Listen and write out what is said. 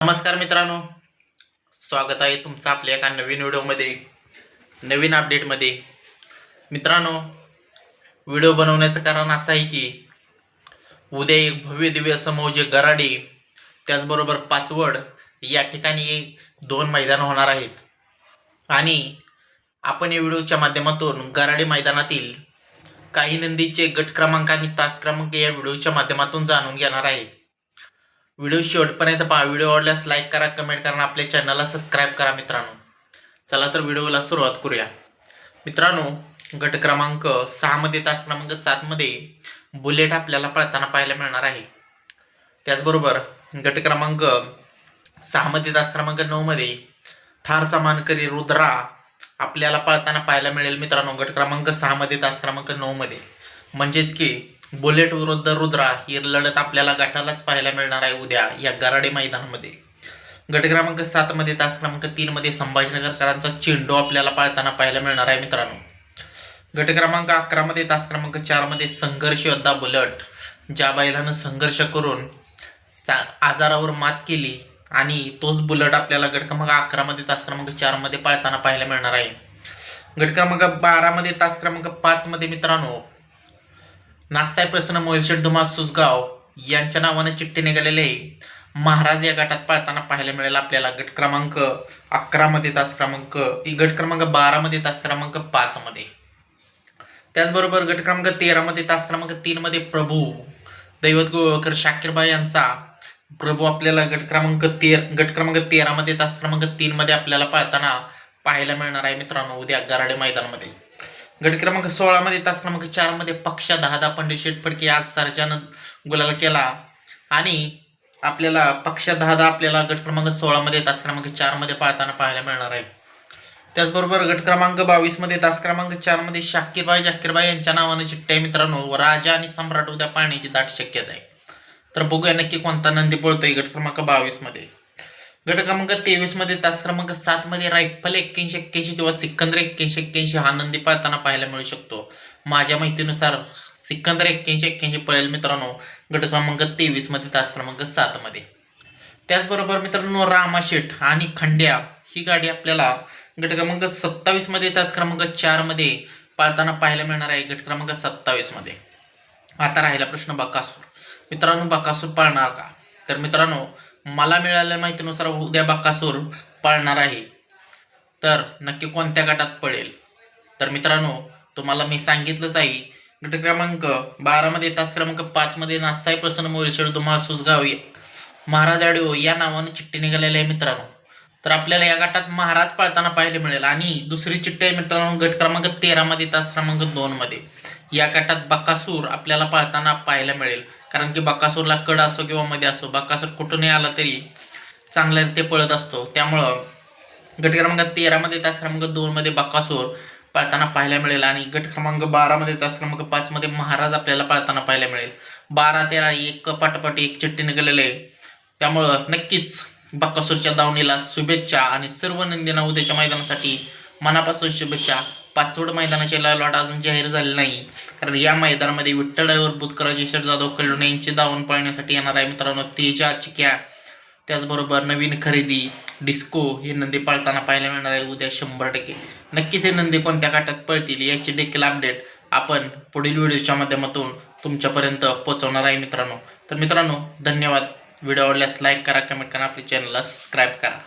नमस्कार मित्रांनो. स्वागत आहे तुमचं आपल्या एका नवीन व्हिडिओमध्ये नवीन अपडेटमध्ये मित्रांनो व्हिडिओ बनवण्याचं कारण असं आहे की उद्या एक भव्य दिव्य समोजे गराडे त्याचबरोबर पाचवड या ठिकाणी दोन मैदान होणार आहेत. आणि आपण या व्हिडिओच्या माध्यमातून गराडे मैदानातील काही नंदीचे गट क्रमांक आणि तास क्रमांक या व्हिडिओच्या माध्यमातून जाणून घेणार आहे. व्हिडिओ शेवटपर्यंत पहा. व्हिडिओ आवडल्यास लाईक करा कमेंट करा आपल्या चॅनलला सबस्क्राईब करा मित्रांनो. चला तर व्हिडिओला सुरुवात करूया. मित्रांनो गट क्रमांक सहामध्ये तास क्रमांक सातमध्ये बुलेट आपल्याला पळताना पाहायला मिळणार आहे. त्याचबरोबर गट क्रमांक सहामध्ये तास क्रमांक नऊमध्ये थारचा मानकरी रुद्रा आपल्याला पळताना पाहायला मिळेल मित्रांनो गट क्रमांक सहामध्ये तास क्रमांक नऊमध्ये म्हणजेच की बुलेट विरुद्ध रुद्रा ही लढत आपल्याला गटालाच पाहायला मिळणार आहे उद्या या गराडे मैदानामध्ये. गट क्रमांक सातमध्ये तास क्रमांक तीनमध्ये संभाजीनगरकरांचा चेंडू आपल्याला पाळताना पाहायला मिळणार आहे मित्रांनो. गट क्रमांक अकरामध्ये तास क्रमांक चारमध्ये संघर्ष योद्धा बुलट ज्या बैलानं संघर्ष करून चा आजारावर मात केली आणि तोच बुलट आपल्याला गट क्रमांक अकरामध्ये तास क्रमांक चारमध्ये पाळताना पाहायला मिळणार आहे. गट क्रमांक बारामध्ये तास क्रमांक पाचमध्ये मित्रांनो नासाय प्रसन्न मोलशेठ धुमा सुसगाव यांच्या नावाने चिठ्ठी निघालेले महाराज या गटात पाळताना पाहायला मिळेल आपल्याला गट क्रमांक अकरामध्ये तास क्रमांक गट क्रमांक बारामध्ये तास क्रमांक पाचमध्ये त्याचबरोबर गट क्रमांक तेरामध्ये तास क्रमांक तीनमध्ये प्रभू दैवत गोळकर शाकीरबाई यांचा प्रभू आपल्याला गट क्रमांक तेर गट क्रमांक तेरामध्ये तास क्रमांक तीनमध्ये आपल्याला पाळताना पाहायला मिळणार आहे मित्रांनो उद्या गराडे मैदानामध्ये. गट क्रमांक सोळामध्ये तास क्रमांक चारमध्ये पक्षा दहा दहा पंडित शेठ फडके आज सर्जानं गुलाल केला. आणि आपल्याला पक्षा दहा दहा आपल्याला गट क्रमांक सोळामध्ये तास क्रमांक चारमध्ये पाळताना पाहायला मिळणार आहे. त्याचबरोबर गट क्रमांक बावीसमध्ये तास क्रमांक चारमध्ये शाकीरबाई जाकीरबाई यांच्या नावाने चिठ्ठ्या मित्रांनो. राजा आणि सम्राट उद्या पाळण्याची दाट शक्यता आहे. तर बघूया नक्की कोणता नंदी पळतोय गट क्रमांक बावीसमध्ये गट क्रमांक तेवीसमध्ये तास क्रमांक सात मध्ये रायफल एक्क्याऐंशी एक्क्याऐंशी किंवा सिकंदर एक्क्याऐंशी एक्क्याऐंशी हा नंदी पाळताना पाहायला मिळू शकतो. माझ्या माहितीनुसार सिकंदर एक्क्याऐंशी एक्क्याऐंशी पळेल मित्रांनो गट क्रमांक तेवीसमध्ये तास क्रमांक सात मध्ये. त्याचबरोबर मित्रांनो रामाशेठ आणि खंड्या ही गाडी आपल्याला गट क्रमांक सत्तावीसमध्ये तास क्रमांक चारमध्ये पाळताना पाहायला मिळणार आहे गट क्रमांक सत्तावीसमध्ये. आता राहिला प्रश्न बकासूर. मित्रांनो बकासूर पाळणार का? तर मित्रांनो मला मिळालेल्या माहितीनुसार उद्या बकासूर पाळणार आहे. तर नक्की कोणत्या गटात पडेल? तर मित्रांनो तुम्हाला मी सांगितलंच आहे गट क्रमांक बारामध्ये तास क्रमांक पाचमध्ये नासाई प्रसन्न मोलशेड दुमाळ सुसगाव महाराज आडिओ या नावाने चिठ्ठी निघालेली आहे मित्रांनो. तर आपल्याला या गटात महाराज पाळताना पाहायला मिळेल. आणि दुसरी चिठ्ठी आहे मित्रांनो गट क्रमांक तेरामध्ये तास क्रमांक दोनमध्ये या गटात बकासूर आपल्याला पाळताना पाहायला मिळेल. कारण की बकासूरला कड असो किंवा मध्ये असो बकासूर कुठूनही आला तरी चांगल्या रीते पळत असतो. त्यामुळं गट क्रमांक तेरामध्ये तास क्रमांक दोनमध्ये बकासूर पाळताना पाहायला मिळेल. आणि गट क्रमांक बारामध्ये तास क्रमांक पाचमध्ये महाराज आपल्याला पाळताना पाहायला मिळेल. बारा तेरा एक पाठोपाठ एक चिठ्ठी निघालेले आहे. त्यामुळं नक्कीच बक्कासूरच्या दावणीला शुभेच्छा आणि सर्व नंदीना उद्याच्या मैदानासाठी मनापासून शुभेच्छा. पाचवड मैदानाचे लॉट अजून जाहीर झाले नाही. कारण या मैदानामध्ये विठ्ठलावर बुतकराजी शेठ जाधव कल्लोणे यांची दावण पाळण्यासाठी येणार आहे. मित्रांनो तेजा चिक्या त्याचबरोबर नवीन खरेदी डिस्को हे नंदी पाळताना पाहायला मिळणार आहे उद्या शंभर टक्के. नक्कीच हे नंदी कोणत्या काटात पळतील याची देखील अपडेट आपण पुढील व्हिडिओच्या माध्यमातून तुमच्यापर्यंत पोहोचवणार आहे मित्रांनो. तर मित्रांनो धन्यवाद. व्हिडिओ आवडल्यास लाईक करा कमेंट करा आपल्या चॅनलला सबस्क्राईब करा.